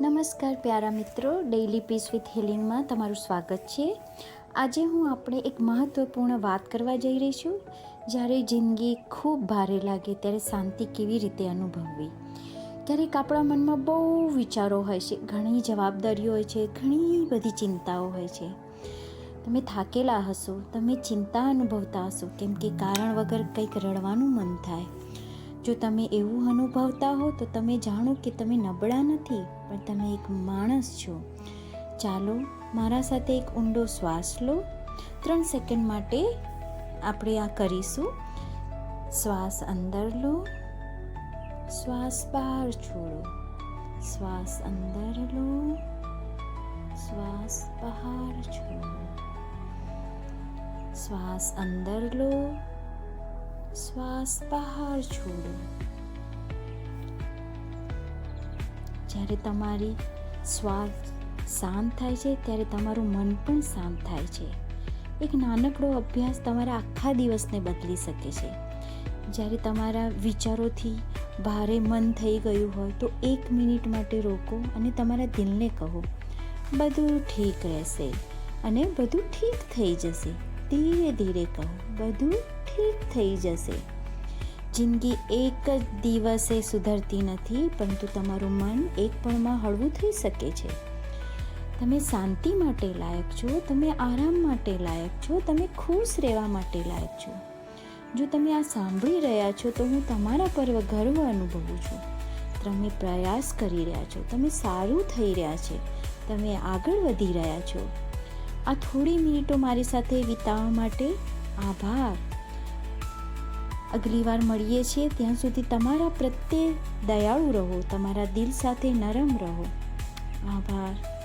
નમસ્કાર પ્યારા મિત્રો. Daily piece with હિલિંગમાં તમારું સ્વાગત છે. આજે હું આપણે એક મહત્ત્વપૂર્ણ વાત કરવા જઈ રહી છું. જ્યારે જિંદગી ખૂબ ભારે લાગે ત્યારે શાંતિ કેવી રીતે અનુભવવી? ક્યારેક આપણા મનમાં બહુ વિચારો હોય છે, ઘણી જવાબદારીઓ હોય છે, ઘણી બધી ચિંતાઓ હોય છે. તમે થાકેલા હશો, તમે ચિંતા અનુભવતા હશો, કેમ કે કારણ વગર કંઈક રડવાનું મન થાય. જો તમે એવું અનુભવતા હો, તો તમે જાણો કે તમે નબળા નથી, પણ તમે એક માણસ છો. ચાલો, મારા સાથે એક ઊંડો શ્વાસ લો. ત્રણ સેકન્ડ માટે આપણે આ કરીશું. શ્વાસ અંદર લો. શ્વાસ બહાર છોડો. શ્વાસ અંદર લો. શ્વાસ બહાર છોડો. શ્વાસ અંદર લો. શ્વાસ બહાર છોડો. જ્યારે તમારી શ્વાસ શાંત થાય છે, ત્યારે તમારું મન પણ શાંત થાય છે. એક નાનકડો અભ્યાસ તમારા આખા દિવસને બદલી શકે છે. જ્યારે તમારા વિચારોથી ભારે મન થઈ ગયું હોય, તો એક મિનિટ માટે રોકો અને તમારા દિલને કહો, બધું ઠીક રહેશે અને બધું ઠીક થઈ જશે. ધીરે ધીરે કહો, બધું ઠીક થઈ જશે. જિંદગી એક જ દિવસે સુધરતી નથી, પરંતુ તમારું મન એક પણમાં હળવું થઈ શકે છે. તમે શાંતિ માટે લાયક છો, તમે આરામ માટે લાયક છો, તમે ખુશ રહેવા માટે લાયક છો. જો તમે આ સાંભળી રહ્યા છો, તો હું તમારા પર ગર્વ અનુભવું છું. તમે પ્રયાસ કરી રહ્યા છો, તમે સારું થઈ રહ્યા છે, તમે આગળ વધી રહ્યા છો. આ થોડી મિનિટો મારી સાથે વિતાવવા માટે આભાર. અગલી વાર મળીએ છીએ. ત્યાં સુધી તમારા પ્રત્યે દયાળુ રહો, તમારા દિલ સાથે નરમ રહો. આભાર.